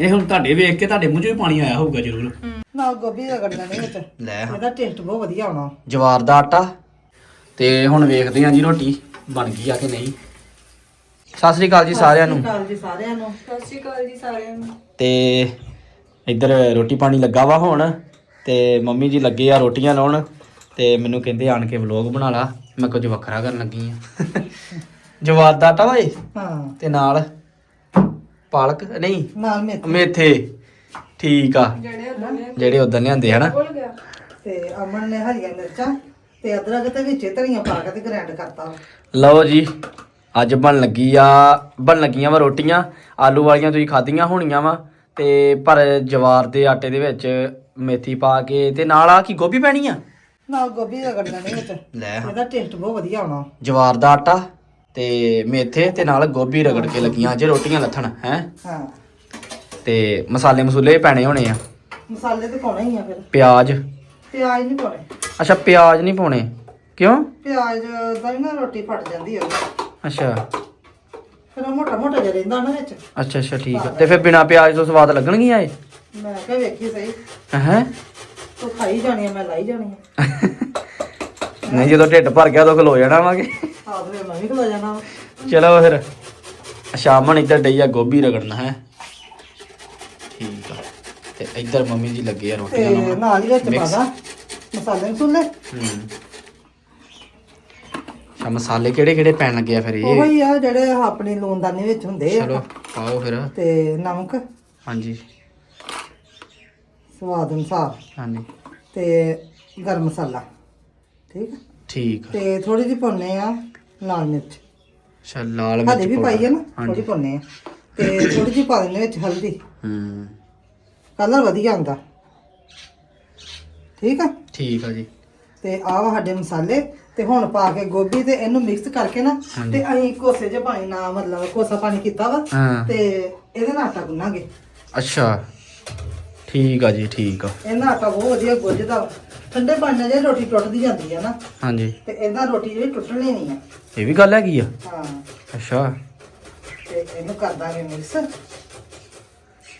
ਇਹ ਹੁਣ ਤੁਹਾਡੇ ਵੇਖ ਕੇ ਤੁਹਾਡੇ ਮੂੰਹ 'ਚ ਵੀ ਪਾਣੀ ਆਇਆ ਹੋਊਗਾ ਜ਼ਰੂਰ। ਨਾਲ ਗੋਭੀ ਦਾ ਕੱਢਣਾ ਨਹੀਂ ਵਿੱਚ ਲੈ ਇਹਦਾ ਟੇਸਟ ਬਹੁਤ ਵਧੀਆ ਆਉਣਾ ਜਵਾਰ ਦਾ ਆਟਾ ਤੇ ਹੁਣ ਵੇਖਦੇ ਹਾਂ ਜੀ ਰੋਟੀ ਬਣ ਗਈ ਆ ਕਿ ਨਹੀਂ। ਸਤਿ ਸ੍ਰੀ ਅਕਾਲ ਜੀ ਸਾਰਿਆਂ ਨੂੰ। ਸਤਿ ਸ਼੍ਰੀ ਅਕਾਲ ਜੀ ਸਾਰਿਆਂ ਨੂੰ। ਸਤਿ ਸ਼੍ਰੀ ਅਕਾਲ ਜੀ ਸਾਰਿਆਂ ਨੂੰ। ਤੇ ਇੱਧਰ ਰੋਟੀ ਪਾਣੀ ਲੱਗਾ ਵਾ ਹੁਣ ਤੇ ਮੰਮੀ ਜੀ ਲੱਗੇ ਆ ਰੋਟੀਆਂ ਲਾਉਣ ਤੇ ਮੈਨੂੰ ਕਹਿੰਦੇ ਆਣ ਕੇ ਵਲੌਗ ਬਣਾ ਲਾ। ਮੈਂ ਕੁਝ ਵੱਖਰਾ ਕਰਨ ਲੱਗੀ ਆ। ਜਵਾਰ ਦਾ ਆਟਾ ਵਾ ਇਹ? ਹਾਂ। ਤੇ ਨਾਲ ਪਾਲਕ ਨਹੀਂ? ਨਾਲ ਮੇਥੀ। ਮੇਥੇ। ਠੀਕ ਆ। ਜਿਹੜੇ ਉਦੋਂ ਲਿਆਂਦੇ ਹਨਾ? ਤੇ ਅਮਨ ਨੇ ਹਰੀਆਂ ਮਿਰਚਾਂ ਤੇ ਅਦਰਕ ਤੇ ਵਿੱਚ ਧਨੀਆ ਪਾ ਕੇ ਤੇ ਗ੍ਰਾਈਂਡ ਕਰਤਾ। ਲਓ ਜੀ ਅੱਜ ਬਣ ਲੱਗੀ ਆ ਬਣ ਲੱਗੀਆਂ ਵਾ ਰੋਟੀਆਂ। ਆਲੂ ਵਾਲੀਆਂ ਤੁਸੀਂ ਖਾਧੀਆਂ ਹੋਣੀਆਂ ਵਾ। ਤੇ ਪਰ ਜਵਾਰ ਦੇ ਆਟੇ ਦੇ ਵਿੱਚ ਮੇਥੀ ਪਾ ਕੇ ਤੇ ਨਾਲ ਆ ਕੀ ਗੋਭੀ ਪੈਣੀ ਆ? ਨਾਲ ਗੋਭੀ ਦਾ ਕੱਢਣਾ ਨਹੀਂ ਵਿੱਚ। ਲੈ। ਇਹਦਾ ਟੇਸਟ ਬਹੁਤ ਵਧੀਆ ਆਉਣਾ। ਜਵਾਰ ਦਾ ਆਟਾ। ਤੇ ਮੇਥੇ ਤੇ ਨਾਲ ਗੋਭੀ ਰਗੜ ਕੇ ਲੱਗੀਆਂ ਅੱਜ ਰੋਟੀਆਂ ਲੱਥਣ ਹੈ? ਹਾਂ। ਤੇ ਮਸਾਲੇ ਮਸੂਲੇ ਪੈਣੇ ਹੋਣੇ ਆ। ਮਸਾਲੇ ਤੇ ਪਾਉਣੇ ਹੀ ਆ ਫਿਰ। ਪਿਆਜ਼। ਪਿਆਜ਼ ਨਹੀਂ ਪਾਉਣੇ। ਅੱਛਾ ਪਿਆਜ਼ ਨਹੀਂ ਪਾਉਣੇ। ਕਿਉਂ? ਪਿਆਜ਼ ਦਾ ਨਾ ਰੋਟੀ ਫਟ ਜਾਂਦੀ ਹੈ ਅੱਛਾ। ਫਿਰ ਉਹ ਮੋਟਾ ਮੋਟਾ ਜਿਹਾ ਰਹਿੰਦਾ ਨਾ ਵਿੱਚ। ਅੱਛਾ ਅੱਛਾ ਠੀਕ ਆ। ਤੇ ਫਿਰ ਬਿਨਾ ਪਿਆਜ਼ ਤੋਂ ਸਵਾਦ ਲੱਗਣਗੀਆਂ ਇਹ? ਮੈਂ ਕਿਹਾ ਵੇਖੀ ਸਹੀ। ਹੈ? ਤੂੰ ਖਾਈ ਜਾਣੀ ਆ ਮੈਂ ਲਾਈ ਜਾਣੀ ਆ। ਨਹੀਂ ਜਦੋਂ ਢਿੱਡ ਭਰ ਗਿਆ ਉਦੋਂ ਖਲੋ ਜਾਣਾ ਵਾਂਗੇ। ਆਪ ਫਿਰ ਮੈਂ ਵੀ ਖਲਾ ਜਾਣਾ ਵਾ। ਚਲੋ ਫਿਰ। ਸ਼ਾਮਣ ਇੱਧਰ ਡਈ ਆ ਗੋਭੀ ਰਗੜਨਾ ਹੈ। ਠੀਕ ਆ। ਤੇ ਇੱਧਰ ਮੰਮੀ ਜੀ ਲੱਗੇ ਆ ਰੋਟੀਆਂ ਤੇ ਨਾਲ ਹੀ ਵਿੱਚ Mix. ਪਾਦਾ ਮਸਾਲੇ ਮਸੂਲੇ। ਹੂੰ। ਅੱਛਾ ਮਸਾਲੇ ਕਿਹੜੇ ਕਿਹੜੇ ਪੈਣ ਲੱਗੇ ਆ ਫਿਰ ਉਹ ਇਹ? ਹੀ ਆ ਜਿਹੜੇ ਆਪਣੀ ਲੂਣਦਾਨੀ ਵਿੱਚ ਹੁੰਦੇ ਚਲੋ ਆ ਪਾਓ ਫਿਰ। ਤੇ ਨਮਕ। ਹਾਂਜੀ। ਸਵਾਦ ਅਨੁਸਾਰ। ਹਾਂਜੀ। ਤੇ ਗਰਮ ਮਸਾਲਾ। ਠੀਕ ਆ? ਠੀਕ ਆ। ਤੇ ਥੋੜੀ ਜਿਹੀ ਪਾਉਨੇ ਆ ਲਾਲ ਮਿਰਚ। ਅੱਛਾ ਲਾਲ ਹਲੇ ਵੀ। ਪਾਈ ਆ ਨਾ ਥੋੜੀ ਪਾਉਨੇ ਆ। ਤੇ ਥੋੜੀ ਜਿਹੀ ਪਾ ਦਿੰਦੇ ਵਿੱਚ ਹਲਦੀ। ਹੂੰ। ਕਲਰ ਵਧੀਆ ਆਉਂਦਾ। ਠੀਕ ਆ? ਠੀਕ ਆ ਜੀ। ਤੇ ਆਹ ਵਾ ਸਾਡੇ ਮਸਾਲੇ ਤੇ ਹੁਣ ਪਾ ਕੇ ਗੋਭੀ ਤੇ ਇਹਨੂੰ ਮਿਕਸ ਕਰਕੇ ਨਾ। ਤੇ ਅਸੀਂ ਕੋਸੇ ਜਿਹਾ ਪਾਣੀ ਨਾਲ ਮਤਲਬ ਕੋਸਾ ਪਾਣੀ ਕੀਤਾ ਵਾ ਹਾਂ। ਤੇ ਇਹਦੇ ਨਾਲ ਆਟਾ ਗੁੰਨਾਂਗੇ। ਅੱਛਾ। ਠੀਕ ਆ ਜੀ ਠੀਕ ਆ। ਇਹਨਾਂ ਆਟਾ ਬਹੁਤ ਵਧੀਆ ਗੁੱਝਦਾ ਵਾ। ਠੰਡੇ ਪਾਣੀ ਨਾਲ ਜੇ ਰੋਟੀ ਟੁੱਟਦੀ ਜਾਂਦੀ ਆ ਨਾ ਹਾਂਜੀ। ਤੇ ਇਹਦਾ ਰੋਟੀ ਜਿਹੜੀ ਟੁੱਟਣੀ ਨਹੀਂ ਆ। ਇਹ ਵੀ ਗੱਲ ਹੈਗੀ ਆ? ਹਾਂ। ਅੱਛਾ। ਤੇ ਇਹਨੂੰ ਕਰ ਦਾਂਗੇ ਮਿਕਸ। ਤੇ-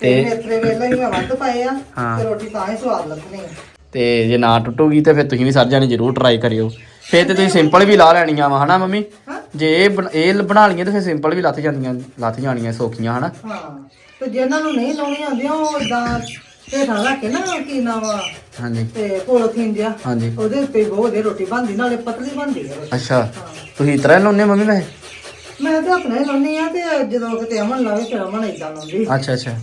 ਤੇ ਮੇਥਰੇ ਵੇਲੇ ਹੀ ਮੈਂ ਵੱਧ ਪਾਏ ਆ ਹਾਂ। ਤੇ ਰੋਟੀ ਤਾਂ ਹੀ ਸਵਾਦ ਲੱਗਣੀ ਆ। ਤੇ ਜੇ ਨਾ ਟੁੱਟੂਗੀ ਤੇ ਫਿਰ ਤੁਸੀਂ ਵੀ ਸਾਰੇ ਜਾਣੇ ਜ਼ਰੂਰ ਟਰਾਈ ਕਰਿਓ। ਫਿਰ ਤੇ ਤੁਸੀਂ ਸਿੰਪਲ ਵੀ ਲਾ ਲੈਣੀਆਂ ਵਾ ਹਨਾ ਮੰਮੀ? ਹਾਂ। ਜੇ ਇਹ ਬਣ- ਇਹ ਲ- ਬਣਾ ਲਈਆਂ ਤੇ ਫਿਰ ਸਿੰਪਲ ਵੀ ਲੱਥ ਜਾਂਦੀਆਂ ਲੱਥ ਜਾਣੀਆਂ ਸੌਖੀਆਂ ਹਨਾ? ਹਾਂ। ਤੇ ਜਿਹਨਾਂ ਨੂੰ ਨਹੀਂ ਲਾਉਣੀ ਆਉਂਦੀਆਂ ਉਹ ਇਦਾਂ ਹੇਠਾਂ ਰੱਖ ਕੇ ਨਾ ਕੀ ਨਾਮ ਆ? ਹਾਂਜੀ। ਤੇ ਪੋਲੋਥੀਨ ਜਿਹਾ। ਹਾਂਜੀ। ਉਹਦੇ ਉੱਤੇ ਬਹੁਤ ਵਧੀਆ ਰੋਟੀ ਬਣਦੀ ਨਾਲੇ ਪਤਲੀ ਬਣਦੀ ਆ ਰੋਟੀ। ਅੱਛਾ। ਹਾਂ। ਤੁਸੀਂ ਇਸ ਤਰ੍ਹਾਂ ਲਾਉਂਦੇ ਮੰਮੀ ਵੈਸੇ? ਮੈਂ ਤੇ ਆਪਣੇ ਲਾਉਣੀ ਆ ਤੇ ਜਦੋਂ ਕਿਤੇ ਅਮਨ ਲਾਵੇ ਤੇ ਅਮਨ ਇਦਾਂ ਲਾਉਂਦੀ। ਅੱਛਾ ਅੱਛਾ।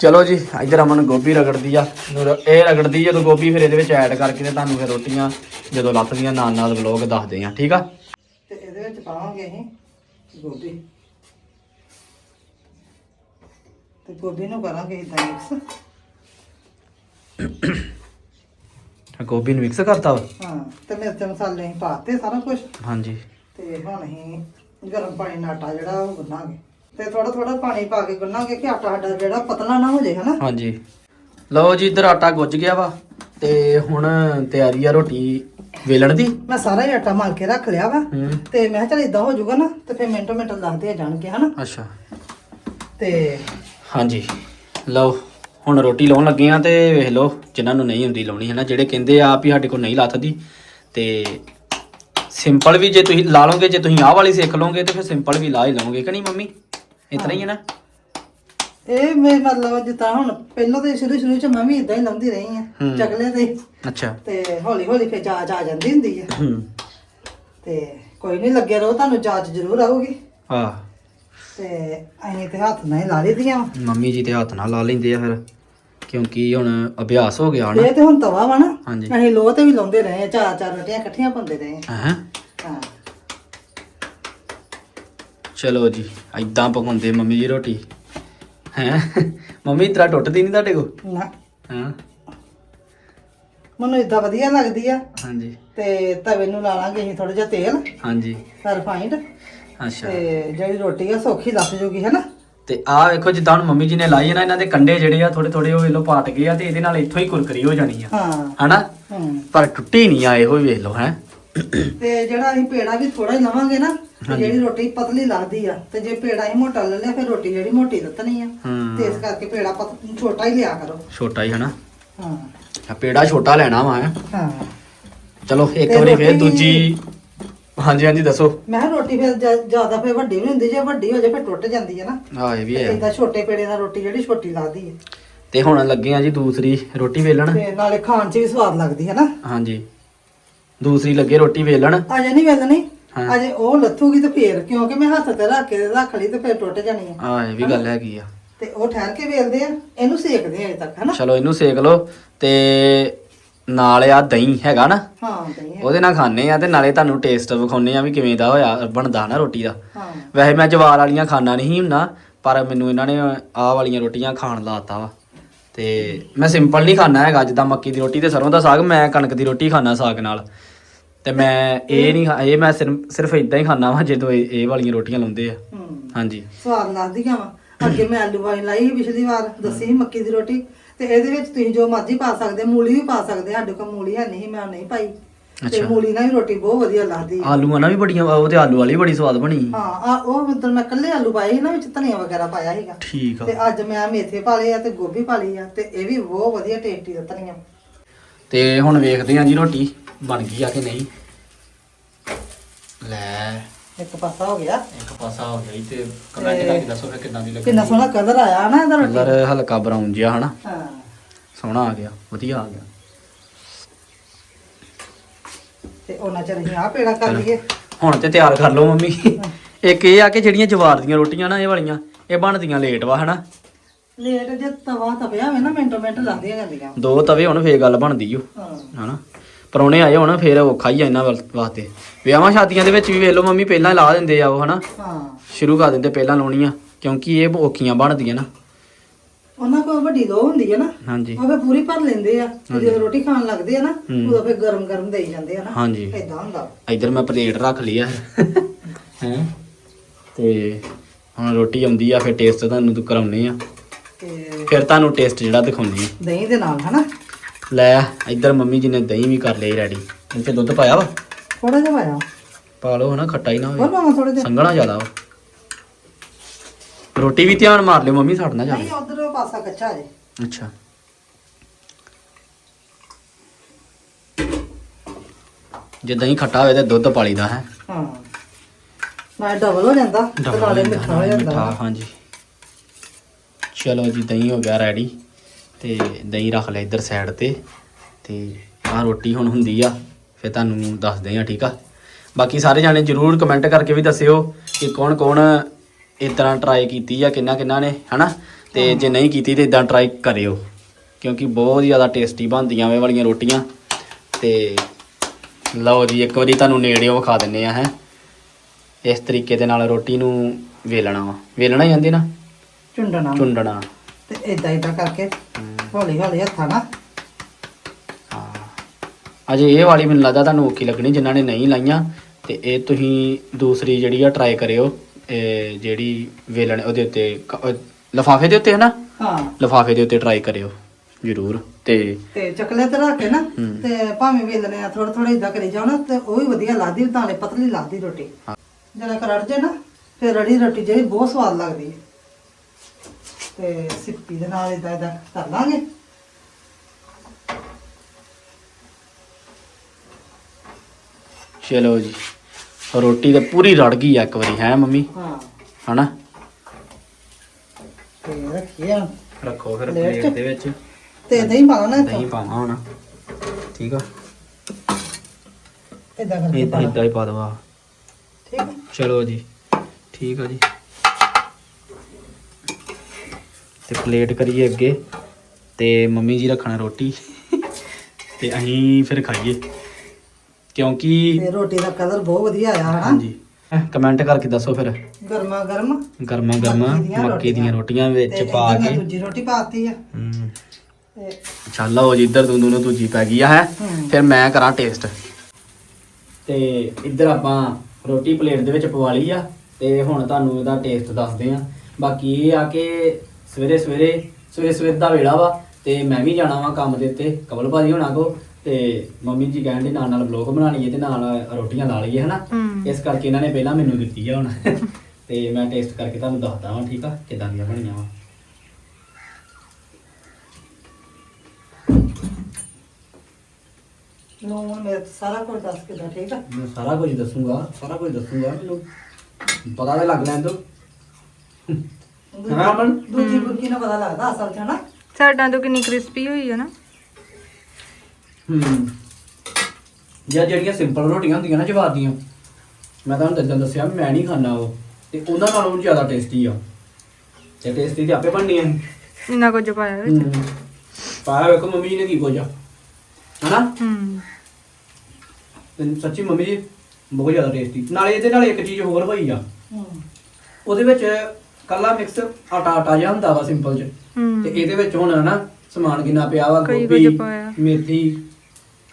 ਚਲੋ ਜੀ ਇੱਧਰ ਅਮਨ ਗੋਭੀ ਰਗੜਦੀ ਆ। ਨੂੰ ਇਹ ਰਗੜਦੀ ਜਦੋਂ ਗੋਭੀ ਫਿਰ ਇਹਦੇ ਵਿੱਚ ਐਡ ਕਰਕੇ ਤੇ ਤੁਹਾਨੂੰ ਫਿਰ ਰੋਟੀਆਂ ਜਦੋਂ ਲੱਥਦੀਆਂ ਨਾਲ ਨਾਲ ਵਲੋਗ ਦੱਸਦੇ ਆ ਠੀਕ ਆ? ਤੇ ਇਹਦੇ ਵਿੱਚ ਪਾਵਾਂਗੇ ਅਸੀਂ ਗੋਭੀ। ਤੇ ਗੋਭੀ ਨੂੰ ਕਰਾਂਗੇ ਇਦਾਂ ਮਿਕਸ ਗੋਭੀ ਨੂੰ ਮਿਕਸ ਕਰਤਾ ਵਾ? ਹਾਂ ਤੇ ਮਿਰਚ ਮਸਾਲੇ ਅਸੀਂ ਪਾਤੇ ਸਾਰਾ ਕੁਝ ਹਾਂਜੀ। ਤੇ ਹੁਣ ਅਸੀਂ ਗਰਮ ਪਾਣੀ ਨਾਲ ਆਟਾ ਜਿਹੜਾ ਉਹ ਗੁੰਨਾਂਗੇ। ਤੇ ਥੋੜਾ ਥੋੜਾ ਪਾਣੀ ਪਾ ਕੇ ਗੁੰਨਾਂਗੇ ਕਿ ਆਟਾ ਸਾਡਾ ਜਿਹੜਾ ਪਤਲਾ ਨਾ ਹੋ ਜਾਏ ਹਨਾ? ਹਾਂਜੀ। ਲਓ ਜੀ ਇੱਧਰ ਆਟਾ ਗੁੱਝ ਗਿਆ ਵਾ। ਤੇ ਹੁਣ ਤਿਆਰੀ ਆ ਰੋਟੀ ਵੇਲਣ ਦੀ। ਮੈਂ ਸਾਰਾ ਹੀ ਆਟਾ ਮਲ ਕੇ ਰੱਖ ਲਿਆ ਵਾ। ਹੂੰ। ਤੇ ਮੈਂ ਕਿਹਾ ਚੱਲ ਇਦਾਂ ਹੋ ਜਾਊਗਾ ਨਾ ਤੇ ਫਿਰ ਮਿੰਟੋ ਮਿੰਟ ਲੱਗਦੇ ਆ ਜਾਣਗੇ ਹਨਾ? ਅੱਛਾ। ਤੇ ਹਾਂਜੀ। ਲਓ। ਹੁਣ ਰੋਟੀ ਲਾਉਣ ਲੱਗੇ ਆ ਤੇ ਵੇਖ ਲਓ ਜਿਨ੍ਹਾਂ ਨੂੰ ਨਹੀਂ ਹੁੰਦੀ ਲਾਉਣੀ ਹੈ ਨਾ ਜਿਹੜੇ ਕਹਿੰਦੇ ਆ ਵੀ ਸਾਡੇ ਕੋਲ ਨਹੀਂ ਲੱਥਦੀ ਤੇ ਸਿੰਪਲ ਵੀ ਜੇ ਤੁਸੀਂ ਲਾ ਲਓਗੇ ਜੇ ਤੁਸੀਂ ਆਹ ਵਾਲੀ ਸਿੱਖ ਲਓਗੇ ਤੇ ਫਿਰ ਸਿੰਪਲ ਵੀ ਲਾ ਹੀ ਲਓਗੇ ਕਿ ਨਹੀਂ ਮੰਮੀ? ਇਤਨਾ ਹੀ ਹੈ ਨਾ? ਇਹ ਮੈਂ ਮਤਲਬ ਜਿੱਦਾਂ ਹੁਣ ਪਹਿਲਾਂ ਤਾਂ ਸ਼ੁਰੂ ਸ਼ੁਰੂ ਚ ਮੈਂ ਵੀ ਇਦਾਂ ਹੀ ਲਾਉਂਦੀ ਰਹੀ ਆ ਹੂੰ। ਚਗਲੇ ਤੇ। ਅੱਛਾ। ਤੇ ਹੌਲੀ ਹੌਲੀ ਫਿਰ ਜਾਚ ਆ ਜਾਂਦੀ ਹੁੰਦੀ ਆ। ਹੂੰ। ਤੇ ਕੋਈ ਨਹੀਂ ਲੱਗੇ ਰਹੋ ਤੁਹਾਨੂੰ ਜਾਚ ਜ਼ਰੂਰ ਆਊਗੀ। ਆ ਤੇ ਅਸੀਂ ਤੇ ਹੱਥ ਨਾਲ ਹੀ ਲਾ ਲਈਆਂ ਵਾਂ। ਮੰਮੀ ਜੀ ਤੇ ਹੱਥ ਨਾਲ ਲਾ ਲੈਂਦੇ ਆ ਫਿਰ ਕਿਉਂਕਿ ਹੁਣ ਅਭਿਆਸ ਹੋ ਗਿਆ ਨਾ। ਇਹ ਤੇ ਹੁਣ ਤਵਾ ਵਾ ਨਾ ਹਾਂਜੀ। ਅਸੀਂ ਲੋਹ ਤੇ ਵੀ ਲਾਉਂਦੇ ਰਹੇ ਆ ਚਾਰ ਚਾਰ ਰੋਟੀਆਂ ਇਕੱਠੀਆਂ ਪਾਉਂਦੇ ਰਹੇ ਆ। ਹੈ? ਹਾਂ। ਚਲੋ ਜੀ ਐਦਾਂ ਪਕਾਉਂਦੇ ਮੰਮੀ ਜੀ ਰੋਟੀ। ਹੈ? ਮੰਮੀ ਤੇਰਾ ਟੁੱਟਦੀ ਨਹੀਂ ਤੁਹਾਡੇ ਕੋ ਨਾ। ਹਾਂ? ਮੈਨੂੰ ਇਦਾਂ ਵਧੀਆ ਲੱਗਦੀ ਆ। ਹਾਂਜੀ। ਤੇ ਤਵੇ ਨੂੰ ਲਾ ਲਾਂਗੇ ਅਸੀਂ ਥੋੜਾ ਜਿਹਾ ਤੇਲ। ਹਾਂਜੀ। ਰਿਫਾਈਂਡ ਅੱਛਾ। ਤੇ ਜਿਹੜੀ ਰੋਟੀ ਆ ਸੌਖੀ ਲੱਥ ਜੂਗੀ ਹੈਨਾ? ਤੇ ਆਹ ਵੇਖੋ ਜਿੱਦਾਂ ਹੁਣ ਮੰਮੀ ਜੀ ਨੇ ਲਾਈ ਹੈ ਨਾ ਇਹਨਾਂ ਦੇ ਕੰਡੇ ਜਿਹੜੇ ਆ ਥੋੜੇ ਥੋੜੇ ਉਹ ਵੇਲੋ ਪਾਟ ਗਏ ਆ ਤੇ ਇਹਦੇ ਨਾਲ ਇੱਥੋਂ ਹੀ ਕੁਰਕਰੀ ਹੋ ਜਾਣੀ ਆ। ਹਾਂ। ਹਨਾ? ਪਰ ਟੁੱਟੀ ਨਹੀਂ ਆ ਇਹੋ ਹੀ ਵੇਖ ਲਓ ਹੈ। ਤੇ ਜਿਹੜਾ ਅਸੀਂ ਪੇੜਾ ਵੀ ਥੋੜਾ ਹੀ ਲਵਾਂਗੇ ਨਾ ਤੇ ਜਿਹੜੀ ਰੋਟੀ ਪਤਲੀ ਲੱਗਦੀ ਆ ਤੇ ਜੇ ਪੇੜਾ ਹੀ ਮੋਟਾ ਲੈ ਲਿਆ ਫਿਰ ਰੋਟੀ ਜਿਹੜੀ ਮੋਟੀ ਲੱਤਣੀ ਆ। ਤੇ ਇਸ ਕਰਕੇ ਪੇੜਾ ਪਤ- ਛੋਟਾ ਹੀ ਲਿਆ ਕਰੋ। ਛੋਟਾ ਹੀ ਹਨਾ? ਹਾਂ। ਆ ਪੇੜਾ ਛੋਟਾ ਲੈਣਾ ਵਾ ਹੈਂ। ਹਾਂ। ਚਲੋ ਇੱਕ ਤੇ ਵਾਰੀ ਫੇਰ ਰੋਟੀ- ਦੂਜੀ ਹਾਂਜੀ ਹਾਂਜੀ ਦੱਸੋ। ਮੈਂ ਕਿਹਾ ਰੋਟੀ ਫਿਰ ਜ਼ਿਆਦਾ ਫਿਰ ਵੱਡੀ ਵੀ ਹੁੰਦੀ ਜੇ ਵੱਡੀ ਹੋ ਜਾਏ ਫਿਰ ਟੁੱਟ ਜਾਂਦੀ ਹੈ ਨਾ। ਆ ਇਹ ਵੀ ਹੈ। ਇਦਾਂ ਛੋਟੇ ਪੇੜੇ ਨਾਲ ਰੋਟੀ ਜਿਹੜੀ ਛੋਟੀ ਲੱਗਦੀ ਹੈ। ਤੇ ਹੁਣ ਲੱਗੇ ਆ ਜੀ ਦੂਸਰੀ ਰੋਟੀ ਵੇਲਣ। ਤੇ ਨਾਲੇ ਖਾਣ 'ਚ ਵੀ ਸਵਾਦ ਲੱਗਦੀ ਹੈ ਨਾ। ਹਾਂਜੀ। ਦੂਸਰੀ ਲੱਗੇ ਰੋਟੀ ਵੇਲਣ। ਅਜੇ ਨਹੀਂ ਵੇਲਣੀ। ਹਾਂ। ਅਜੇ ਉਹ ਲੱਥੂਗੀ ਤੇ ਫੇਰ ਕਿਉਂਕਿ ਮੈਂ ਹੱਥ ਤੇ ਰੱਖ ਕੇ ਰੱਖ ਲਈ ਤੇ ਫੇਰ ਟੁੱਟ ਜਾਣੀ ਹੈ। ਆ ਇਹ ਵੀ ਗੱਲ ਹੈਗੀ ਆ। ਤੇ ਉਹ ਠਹਿਰ ਕੇ ਵੇਲਦੇ ਆ। ਇਹਨੂੰ ਸੇਕਦੇ ਆ ਅਜੇ ਤੱਕ ਹਨਾ ਚਲੋ ਇਹਨੂੰ ਸੇਕ ਲਓ। ਤੇ ਨਾਲ ਆ ਦਹੀਂ ਹੈਗਾ ਨਾ ਹਾਂ ਦਹੀਂ ਹੈ। ਉਹਦੇ ਨਾਲ ਖਾਣੇ ਆ ਤੇ ਨਾਲੇ ਤੁਹਾਨੂੰ ਟੇਸਟ ਵਿਖਾਉਣੇ ਆ ਵੀ ਕਿਵੇਂ ਦਾ ਹੋਇਆ ਬਣਦਾ ਨਾ ਰੋਟੀ ਦਾ। ਹਾਂ। ਵੈਸੇ ਮੈਂ ਜਵਾਰ ਵਾਲੀਆਂ ਖਾਣਾ ਨਹੀਂ ਹੁੰਨਾ ਪਰ ਮੈਨੂੰ ਇਹਨਾਂ ਨੇ ਆਹ ਵਾਲੀਆਂ ਰੋਟੀਆਂ ਖਾਣ ਲਾਤਾ ਵਾ। ਤੇ ਮੈਂ ਸਿੰਪਲ ਨਹੀਂ ਖਾਣਾ ਹੈਗਾ ਜਿੱਦਾਂ ਮੱਕੀ ਦੀ ਰੋਟੀ ਤੇ ਸਰੋਂ ਦਾ ਸਾਗ ਮੈਂ ਕਣਕ ਦੀ ਰੋਟੀ ਖਾਣਾ ਸਾਗ ਨਾਲ। ਤੇ ਮੈਂ ਇਹ ਨਹੀਂ ਖਾ- ਇਹ ਮੈਂ ਸਿਰਫ ਸਿਰਫ ਇਦਾਂ ਹੀ ਖਾਣਾ ਵਾ ਜਦੋਂ ਇਹ ਇਹ ਵਾਲੀਆਂ ਰੋਟੀਆਂ ਲਾਉਂਦੇ ਆ। ਹੂੰ। ਹਾਂਜੀ। ਸਵਾਦ ਲੱਗਦੀਆਂ ਵਾ। ਅੱਗੇ ਮੈਂ ਆਲੂ ਵਾਲੀ ਲਾਈ ਸੀ ਪਿਛਲੀ ਵਾਰ ਦੱਸੀ ਸੀ ਮੱਕੀ ਦੀ ਰੋਟੀ। ਤੇ ਇਹਦੇ ਵਿੱਚ ਤੁਸੀਂ ਜੋ ਮਰਜ਼ੀ ਪਾ ਸਕਦੇ ਮੂਲੀ ਵੀ ਪਾ ਸਕਦੇ ਸਾਡੇ ਕੋਲ ਮੂਲੀ ਹੈ ਨਹੀਂ ਮੈਂ ਨਹੀਂ ਪਾਈ। ਤੇ ਅੱਛਾ। ਮੂਲੀ ਨਾਲ ਵੀ ਰੋਟੀ ਬਹੁਤ ਵਧੀਆ ਲੱਗਦੀ ਹੈ ਆਲੂਆਂ ਨਾਲ ਵੀ ਬੜੀਆਂ ਉਹ ਤੇ ਆਲੂ ਵਾਲੀ ਬੜੀ ਸਵਾਦ ਬਣੀ। ਹਾਂ ਆ ਉਹ ਮਤਲਬ ਮੈਂ ਕੱਲੇ ਆਲੂ ਪਾਏ ਸੀ ਨਾ ਵਿੱਚ ਧਨੀਆ ਵਗੈਰਾ ਪਾਇਆ ਸੀਗਾ। ਠੀਕ ਆ। ਤੇ ਅੱਜ ਮੈਂ ਮੇਥੇ ਪਾ ਲਏ ਆ ਤੇ ਗੋਭੀ ਪਾ ਲਈ ਆ ਤੇ ਇਹ ਵੀ ਬਹੁਤ ਵਧੀਆ ਟੇਸਟੀ ਦਾ ਧਨੀਆ। ਤੇ ਹੁਣ ਵੇਖਦੇ ਆ ਜੀ ਰੋਟੀ ਬਣ ਗਈ ਆ ਕਿ ਨਹੀਂ। ਲੈ। ਇੱਕ ਪਾਸਾ ਹੋ ਗਿਆ। ਇੱਕ ਪਾਸਾ ਹੋ ਗਿਆ ਜੀ ਤੇ ਕਮੈਂਟ ਕਰਕੇ ਦੱਸੋ ਫਿਰ ਕਿੰਨਾ ਦੀ ਲੱਗੀ। ਕਿੰਨਾ ਸੋਹਣਾ ਕਲਰ ਆਇਆ ਨਾ ਇਹਦਾ ਰੋਟੀ? ਕਲਰ ਹਲਕਾ ਬਰਾਊਨ ਜਿਹਾ ਹਨਾ। ਹਾਂ। ਸੋਹਣਾ ਆ ਗਿਆ ਵਧੀਆ ਆ ਗਿਆ। ਤੇ ਉਹਨਾਂ ਚਿਰ ਅਸੀਂ ਆ ਪੇੜਾ ਕਰ ਲਈਏ। ਹੁਣ ਤੇ ਤਿਆਰ ਕਰ ਲਓ ਮੰਮੀ। ਇੱਕ ਇਹ ਆ ਕਿ ਜਿਹੜੀਆਂ ਜਵਾਰ ਦੀਆਂ ਰੋਟੀਆਂ ਨਾ ਇਹ ਵਾਲੀਆਂ ਇਹ ਬਣਦੀਆਂ ਲੇਟ ਵਾ ਹਨਾ। ਲੇਟ ਜੇ ਤਵਾ ਤਪਿਆ ਹੋਵੇ ਨਾ ਮਿੰਟੋ ਮਿੰਟ ਲੱਗਦੀਆਂ ਜਾਂਦੀਆਂ। ਦੋ ਤਵੇ ਹੁਣ ਫੇਰ ਗੱਲ ਬਣਦੀ ਓ ਹਾਂ। ਹਨਾ। ਪਰੋਣੇ ਆਏ ਹੁਣ ਫੇਰ ਔਖਾ ਹੀ ਆ ਇਹਨਾਂ ਵੱਲ- ਵਾਸਤੇ। ਵਿਆਹਾਂ ਸ਼ਾਦੀਆਂ ਦੇ ਵਿੱਚ ਵੀ ਵੇਖ ਲਓ ਮੰਮੀ ਪਹਿਲਾਂ ਲਾ ਦਿੰਦੇ ਆ ਉਹ ਹਨਾ? ਹਾਂ। ਸ਼ੁਰੂ ਕਰ ਦਿੰਦੇ ਪਹਿਲਾਂ ਲਾਉਣੀਆਂ ਕਿਉਂਕਿ ਇਹ ਔਖੀਆਂ ਬਣਦੀਆਂ ਨਾ। ਉਹਨਾਂ ਕੋਲ ਵੱਡੀ ਲੋ ਹੁੰਦੀ ਹੈ ਨਾ ਹਾਂਜੀ। ਉਹ ਪੂਰੀ ਭਰ ਲੈਂਦੇ ਆ ਤੇ ਜਦੋਂ ਰੋਟੀ ਖਾਣ ਲੱਗਦੇ ਆ ਨਾ ਹੂੰ। ਉਦੋਂ ਗਰਮ ਗਰਮ ਦੇਈ ਜਾਂਦੇ ਆ ਨਾ। ਹਾਂਜੀ। ਏਦਾਂ ਹੁੰਦਾ। ਇੱਧਰ ਮੈਂ ਪਲੇਟ ਰੱਖ ਲਈ ਆ। ਹੈ? ਤੇ ਹੁਣ ਰੋਟੀ ਆਉਂਦੀ ਆ ਫਿਰ ਟੇਸਟ ਤੁਹਾਨੂੰ ਤੂੰ ਆ। ਤੇ ਫਿਰ ਤੁਹਾਨੂੰ ਟੇਸਟ ਜਿਹੜਾ ਦਿਖਾਉਣੀ ਆ। ਦਹੀਂ ਦੇ ਨਾਲ ਹਨਾ? ਲੈ ਇੱਧਰ ਮੰਮੀ ਜੀ ਨੇ ਦਹੀਂ ਵੀ ਕਰ ਲਈ ਰੈਡੀ। ਇੱਥੇ ਦੁੱਧ ਪਾਇਆ ਵਾ? ਥੋੜਾ ਜਿਹਾ ਪਾਇਆ। ਪਾ ਲਓ ਹਨਾ ਖੱਟਾ ਹੀ ਨਾ ਹੋਰ ਹੋਵੇ ਪਾਵਾਂ ਥੋੜਾ ਜਿਹਾ? ਸੰਘਣਾ ਜ਼ਿਆਦਾ ਵਾ। ਰੋਟੀ ਵੀ ਧਿਆਨ ਮਾਰ ਲਿਓ ਮੰਮੀ ਸੜਨਾ ਨਹੀਂ ਜਾਵੇ ਉਧਰ ਪਾਸਾ ਕੱਚਾ ਜੇ। ਅੱਛਾ। ਜੇ ਦਹੀਂ ਖੱਟਾ ਹੋਵੇ ਤੇ ਦੁੱਧ ਪਾ ਲਈਦਾ ਹੈ। ਹਾਂ। ਨਾਲ ਡਬਲ ਹੋ ਜਾਂਦਾ। ਤੇ ਨਾਲੇ ਮਿੱਠਾ ਹੋ ਜਾਂਦਾ। ਮਿੱਠਾ ਹਾਂਜੀ। ਚਲੋ ਜੀ ਦਹੀਂ ਹੋ ਗਿਆ ਰੈਡੀ। ਤੇ ਦਹੀਂ ਰੱਖ ਲਿਆ ਇੱਧਰ ਸਾਈਡ ਤੇ ਤੇ ਆਹ ਰੋਟੀ ਹੁਣ ਹੁੰਦੀ ਆ ਫਿਰ ਤੁਹਾਨੂੰ ਦੱਸਦੇ ਆ ਠੀਕ ਆ? ਬਾਕੀ ਸਾਰੇ ਜਾਣੇ ਜਰੂਰ ਕਮੈਂਟ ਕਰਕੇ ਵੀ ਦੱਸਿਓ ਕਿ ਕੌਣ ਕੌਣ ਇਸ ਤਰ੍ਹਾਂ ਟਰਾਈ ਕੀਤੀ ਆ ਕਿੰਨਾ ਕਿੰਨਾ ਨੇ ਹਨਾ? ਤੇ ਜੇ ਨਹੀਂ ਕੀਤੀ ਤੇ ਇਦਾਂ ਟਰਾਈ ਕਰਿਓ ਕਿਉਂਕਿ ਬਹੁਤ ਜ਼ਿਆਦਾ ਟੇਸਟੀ ਬਣਦੀਆਂ ਵੇ ਵਾਲੀਆਂ ਰੋਟੀਆਂ। ਤੇ ਲਓ ਜੀ ਇੱਕ ਵਾਰੀ ਤੁਹਾਨੂੰ ਨੇੜਿਓਂ ਵਿਖਾ ਦਿੰਨੇ ਆ ਹੈ। ਇਸ ਤਰੀਕੇ ਦੇ ਨਾਲ ਰੋਟੀ ਨੂੰ ਵੇਲਣਾ ਵਾ। ਵੇਲਣਾ ਹੀ ਜਾਂਦੇ ਨਾ? ਚੁੰਡਣਾ। ਚੁੰਡਣਾ। ਤੇ ਇਦਾਂ ਇਦਾਂ ਕਰਕੇ ਹੌਲੀ ਹੌਲੀ ਹੱਥਾਂ ਨਾਲ। ਹਾਂ। ਅਜੇ ਇਹ ਵਾਲੀ ਮੈਨੂੰ ਲੱਗਦਾ ਤੁਹਾਨੂੰ ਔਖੀ ਲੱਗਣੀ ਜਿਨ੍ਹਾਂ ਨੇ ਨਹੀਂ ਲਾਈਆਂ। ਤੇ ਇਹ ਤੁਸੀਂ ਦੂਸਰੀ ਜਿਹੜੀ ਆ ਟਰਾਈ ਕਰਿਓ ਇਹ ਜਿਹੜੀ ਵੇਲਣ ਉਹਦੇ ਉੱਤੇ ਲਫਾਫੇ ਦੇ ਉੱਤੇ ਹੈ ਨਾ ਹਾਂ। ਲਫਾਫੇ ਦੇ ਉੱਤੇ ਟਰਾਈ ਕਰਿਓ ਜ਼ਰੂਰ। ਤੇ ਤੇ ਚਕਲੇ ਤੇ ਰੱਖ ਕੇ ਨਾ। ਤੇ ਭਾਵੇਂ ਵੇਲਣੇ ਆ ਥੋੜਾ ਥੋੜਾ ਇਦਾਂ ਕਰੀ ਜਾਓ ਨਾ ਤੇ ਉਹ ਵੀ ਵਧੀਆ ਲੱਗਦੀ ਨਾਲੇ ਪਤਲੀ ਲੱਗਦੀ ਰੋਟੀ। ਹਾਂ। ਜਦੋਂ ਕਰੜ ਜੇ ਨਾ ਫਿਰ ਰੜੀ ਰੋਟੀ ਜਿਹੜੀ ਬਹੁਤ ਸਵਾਦ ਲੱਗਦੀ ਹੈ। ਤੇ ਸਿੱਪੀ ਦੇ ਨਾਲ ਇਦਾਂ ਇਦਾਂ ਕਰ ਲਾਂਗੇ। ਚਲੋ ਜੀ ਰੋਟੀ ਤੇ ਪੂਰੀ ਰੜ ਗਈ ਆ ਇੱਕ ਵਾਰੀ ਹੈ ਮੰਮੀ? ਹਾਂ। ਹਨਾ? ਤੇ ਹੁਣ। ਰੱਖੋ ਫਿਰ ਪਲੇਟ ਪਲੇਟ ਦੇ ਵਿੱਚ। ਤੇ ਦਹੀਂ ਪਾ ਲੈਣਾ ਦਹੀਂ ਪਾਵਾਂ ਹੁਣ। ਠੀਕ ਆ? ਇਦਾਂ ਕਰਕੇ। ਇਦਾਂ ਹੀ ਪਾ ਦਵਾ। ਠੀਕ ਹੈ ਚਲੋ ਜੀ ਠੀਕ ਆ ਜੀ ਤੇ ਪਲੇਟ ਕਰੀਏ ਅੱਗੇ ਤੇ ਮੰਮੀ ਜੀ ਰੱਖਣਾ ਰੋਟੀ। ਤੇ ਅਸੀਂ ਫਿਰ ਖਾਈਏ। ਕਿਉਂਕਿ ਤੇ ਰੋਟੀ ਦਾ ਕਲਰ ਬਹੁਤ ਵਧੀਆ ਆਇਆ ਹਨਾ? ਹਾਂਜੀ। ਕਮੈਂਟ ਕਰਕੇ ਦੱਸੋ ਫਿਰ। ਗਰਮਾ ਗਰਮ। ਗਰਮਾ ਗਰਮਾ ਮੱਕੀ ਦੀਆਂ ਮੱਕੀ ਦੀਆਂ ਰੋਟੀਆਂ ਵਿੱਚ ਪਾ ਕੇ। ਦੂਜੀ ਰੋਟੀ ਪਾਤੀ ਆ। ਹੂੰ। ਤੇ ਚੱਲ ਲਓ ਜੀ ਇੱਧਰ ਦੂੰਦੂ ਨੂੰ ਦੂਜੀ ਪੈ ਗਈ ਆ ਹੈ? ਹੂੰ। ਫਿਰ ਮੈਂ ਕਰਾਂ ਟੇਸਟ ਤੇ ਇੱਧਰ ਆਪਾਂ ਰੋਟੀ ਪਲੇਟ ਦੇ ਵਿੱਚ ਪਵਾ ਲਈ ਆ। ਤੇ ਹੁਣ ਤੁਹਾਨੂੰ ਇਹਦਾ ਟੇਸਟ ਦੱਸਦੇ ਆ। ਬਾਕੀ ਇਹ ਆ ਕਿ ਸਵੇਰੇ ਸਵੇਰੇ ਸਵੇਰੇ ਸਵੇਰ ਦਾ ਵੇਲਾ ਵਾ ਤੇ ਮੈਂ ਵੀ ਜਾਣਾ ਵਾ ਕੰਮ ਦੇ ਉੱਤੇ ਕਮਲ ਭਾਜੀ ਹੋਣਾ ਕੋ ਤੇ ਮੰਮੀ ਜੀ ਕਹਿੰਦੇ ਨਾਲ ਨਾਲ ਬਲੌਗ ਬਣਾ ਲਈਏ ਤੇ ਨਾਲ ਨਾਲ ਰੋਟੀਆਂ ਲਾ ਲਈਏ ਹਨਾ। ਇਸ ਕਰਕੇ ਇਹਨਾਂ ਨੇ ਪਹਿਲਾਂ ਮੈਨੂੰ ਦਿੱਤੀ ਆ ਹੁਣ। ਤੇ ਮੈਂ ਟੇਸਟ ਕਰਕੇ ਤੁਹਾਨੂੰ ਦੱਸਦਾ ਵਾਂ ਠੀਕ ਆ? ਕਿਦਾਂ ਦੀਆਂ ਬਣੀਆਂ ਵਾ। ਲੂਣ ਮਿਰਚ ਸਾਰਾ ਕੁਝ ਦੱਸ ਕੇ ਦਾ ਠੀਕ ਆ। ਮੈਂ ਸਾਰਾ ਕੁਝ ਦੱਸੂਗਾ ਸਾਰਾ ਕੁਝ ਦੱਸੂਗਾ ਮੈਨੂੰ ਪਤਾ ਤਾਂ ਲੱਗ ਲੈਣ ਦੋ ਹਾਂ? ਅਮਨ ਦੂਜੀ ਬੁਰਕੀ ਨਾਲ ਪਤਾ ਲੱਗਦਾ ਅਸਲ ਚ ਹਨਾ? ਸਾਡਾ ਤੋਂ ਕਿੰਨੀ ਕ੍ਰਿਸਪੀ ਹੋਈ ਹੈ ਨਾ। ਹੂੰ। ਜਾਂ ਜਿਹੜੀਆਂ ਸਿੰਪਲ ਰੋਟੀਆਂ ਹੁੰਦੀਆਂ ਨਾ ਜਵਾਰ ਦੀਆਂ ਮੈਂ ਤੁਹਾਨੂੰ ਦੱਸਣ ਦੱਸਿਆ ਮੈਂ ਨਹੀਂ ਖਾਣਾ ਉਹ। ਤੇ ਉਹਨਾਂ ਨਾਲੋਂ ਜ਼ਿਆਦਾ ਟੇਸਟੀ ਆ। ਤੇ ਟੇਸਟੀ ਤੇ ਆਪੇ ਬਣਨੀ ਆ ਇੰਨਾ ਕੁਝ ਪਾਇਆ ਵਿੱਚ। ਹੂੰ। ਪਾਇਆ ਵੇਖੋ ਮੰਮੀ ਜੀ ਨੇ ਕੀ ਆ। ਹਨਾ? ਹੂੰ। ਤੇ ਸੱਚੀ ਮੰਮੀ ਜੀ ਬਹੁਤ ਜ਼ਿਆਦਾ ਟੇਸਟੀ ਨਾਲੇ ਇਹਦੇ ਨਾਲ ਇੱਕ ਚੀਜ਼ ਹੋਰ ਹੋਈ ਆ। ਹੂੰ। ਉਹਦੇ ਵਿੱਚ ਕੱਲਾ ਮਿਕਸ ਆਟਾ ਆਟਾ ਜਿਹਾ ਹੁੰਦਾ ਵਾ ਸਿੰਪਲ ਚ। ਹੂੰ। ਤੇ ਇਹਦੇ ਵਿੱਚ ਹੁਣ ਹਨਾ ਸਮਾਨ ਕਿੰਨਾ ਪਿਆ ਵਾ ਕਈ ਗੋਭੀ ਪਾਇਆ। ਮੇਥੀ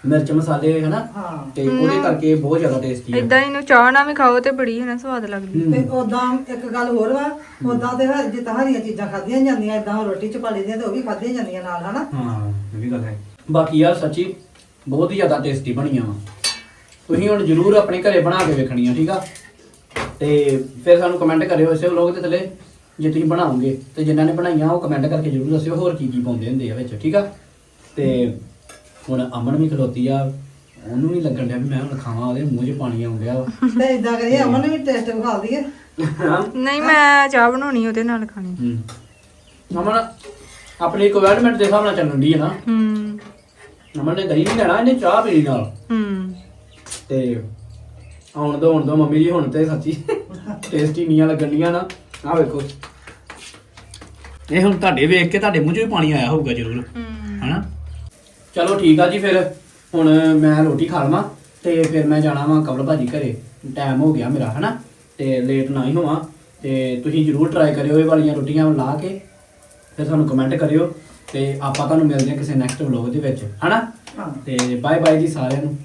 ਮਿਰਚ ਮਸਾਲੇ ਹਨਾ ਹਾਂ। ਤੇ ਉਹਦੇ ਕਰਕੇ ਬਹੁਤ ਜ਼ਿਆਦਾ ਟੇਸਟੀ ਆ। ਇਦਾਂ ਇਹਨੂੰ ਚਾਹ ਨਾਲ ਵੀ ਖਾਓ ਤੇ ਬੜੀ ਹੈ ਨਾ ਸਵਾਦ ਲੱਗਦੀ। ਹੂੰ। ਤੇ ਉਦਾਂ ਇੱਕ ਗੱਲ ਹੋਰ ਵਾ ਉਦਾਂ ਤੇ ਹ- ਜਿੱਦਾਂ ਹਰੀਆਂ ਚੀਜ਼ਾਂ ਖਾਧੀਆਂ ਜਾਂਦੀਆਂ ਇਦਾਂ ਰੋਟੀ ਚ ਪਾ ਲਈਆਂ ਤੇ ਉਹ ਵੀ ਖਾਧੀਆਂ ਜਾਂਦੀਆਂ ਨਾਲ ਹਨਾ? ਹਾਂ ਇਹ ਵੀ ਗੱਲ ਹੈ। ਬਾਕੀ ਯਾਰ ਸੱਚੀ ਬਹੁਤ ਹੀ ਜ਼ਿਆਦਾ ਟੇਸਟੀ ਬਣੀਆਂ ਵਾ। ਤੁਸੀਂ ਹੁਣ ਜਰੂਰ ਆਪਣੇ ਘਰੇ ਬਣਾ ਕੇ ਵੇਖਣੀਆਂ ਠੀਕ ਆ? ਤੇ ਫਿਰ ਸਾਨੂੰ ਕਮੈਂਟ ਕਰਿਓ ਇਸੇ ਵਲੋਗ ਦੇ ਥੱਲੇ। ਜੇ ਤੁਸੀਂ ਬਣਾਓਗੇ ਤੇ ਜਿਨ੍ਹਾਂ ਨੇ ਬਣਾਈਆਂ ਉਹ ਕਮੈਂਟ ਕਰਕੇ ਜਰੂਰ ਦੱਸਿਓ ਹੋਰ ਕੀ ਕੀ ਪਾਉਂਦੇ ਹੁੰਦੇ ਆ ਵਿੱਚ ਠੀਕ ਆ? ਤੇ ਹੁਣ ਅਮਨ ਵੀ ਖਲੋਤੀ ਆ ਉਹਨੂੰ ਵੀ ਲੱਗਣ ਡਿਆ ਵੀ ਮੈਂ ਹੁਣ ਖਾਵਾਂ ਉਹਦੇ ਮੂੰਹ 'ਚ ਪਾਣੀ ਆਉਣ ਡਿਆ ਵਾ। ਤੇ ਇਦਾਂ ਕਰੀਏ ਅਮਨ ਨੂੰ ਵੀ ਟੇਸਟ ਵਿਖਾ ਦਈਏ। ਨਹੀਂ ਮੈਂ ਚਾਹ ਬਣਾਉਣੀ ਉਹਦੇ ਨਾਲ ਖਾਣੀ। ਅਮਨ ਆਪਣੀ ਰਿਕੁਆਇਰਮੈਂਟ ਦੇ ਹਿਸਾਬ ਨਾਲ ਚੱਲਣ ਦੀ ਹੈ ਨਾ। ਹੂੰ। ਅਮਨ ਨੇ ਦਹੀਂ ਨਹੀਂ ਲੈਣਾ ਇਹਨੇ ਚਾਹ ਪੀਣੀ ਨਾਲ। ਹੂੰ। ਤੇ ਆਉਣ ਦੋ ਆਉਣ ਦੋ ਮੰਮੀ ਜੀ ਹੁਣ ਤੇ ਸੱਚੀ ਟੇਸਟੀ ਨੀਆਂ ਲੱਗਣੀਆਂ ਨਾ। ਆਹ ਵੇਖੋ। ਇਹ ਹੁਣ ਤੁਹਾਡੇ ਵੇਖ ਕੇ ਤੁਹਾਡੇ ਮੂੰਹ 'ਚ ਵੀ ਪਾਣੀ ਆਇਆ ਹੋਊਗਾ ਜ਼ਰੂਰ। ਹੂੰ। ਹਨਾ? ਚਲੋ ਠੀਕ ਆ ਜੀ ਫਿਰ। ਹੁਣ ਮੈਂ ਰੋਟੀ ਖਾ ਲਵਾਂ ਤੇ ਫਿਰ ਮੈਂ ਜਾਣਾ ਵਾਂ ਕਬਲ ਭਾਜੀ ਘਰੇ। ਟਾਈਮ ਹੋ ਗਿਆ ਮੇਰਾ ਹਨਾ? ਤੇ ਲੇਟ ਨਾ ਹੀ ਹੋਵਾਂ। ਤੇ ਤੁਸੀਂ ਜਰੂਰ ਟਰਾਈ ਕਰਿਓ ਇਹ ਵਾਲੀਆਂ ਰੋਟੀਆਂ ਲਾ ਕੇ। ਫਿਰ ਸਾਨੂੰ ਕਮੈਂਟ ਕਰਿਓ ਤੇ ਆਪਾਂ ਤੁਹਾਨੂੰ ਮਿਲਦੇ ਹਾਂ ਕਿਸੇ ਨੈਕਸਟ ਵਲੌਗ ਦੇ ਵਿੱਚ ਹਨਾ? ਤੇ ਬਾਏ ਬਾਏ ਜੀ ਸਾਰਿਆਂ ਨੂੰ।